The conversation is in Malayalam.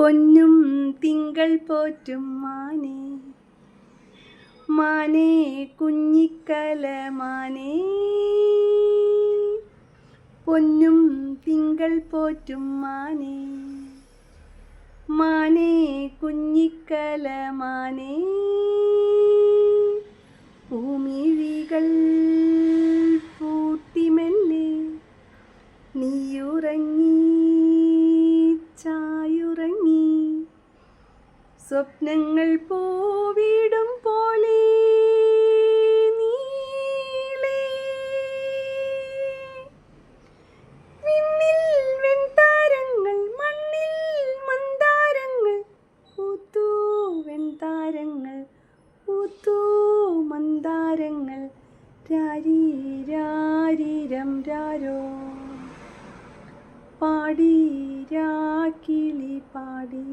പൊന്നും തിങ്കൾ പോറ്റും മാനേ. മാനേ കുഞ്ഞിക്കല മാനേ. പൊന്നും തിങ്കൾ പോറ്റും മാനേ. മാനേ കുഞ്ഞിക്കല മാനേ. ഭൂമിഴികൾ പൂട്ടിമെല്ലെ. നീയുറങ്ങി സ്വപ്നങ്ങൾ പോവിടും പോലെ മന്ദാരങ്ങൾ പൂത്തു വെൺതാരങ്ങൾ പൂത്തു മന്ദാരങ്ങൾ രാരീ രാരിരം രാരോ. പാടി രാക്കിളി പാടി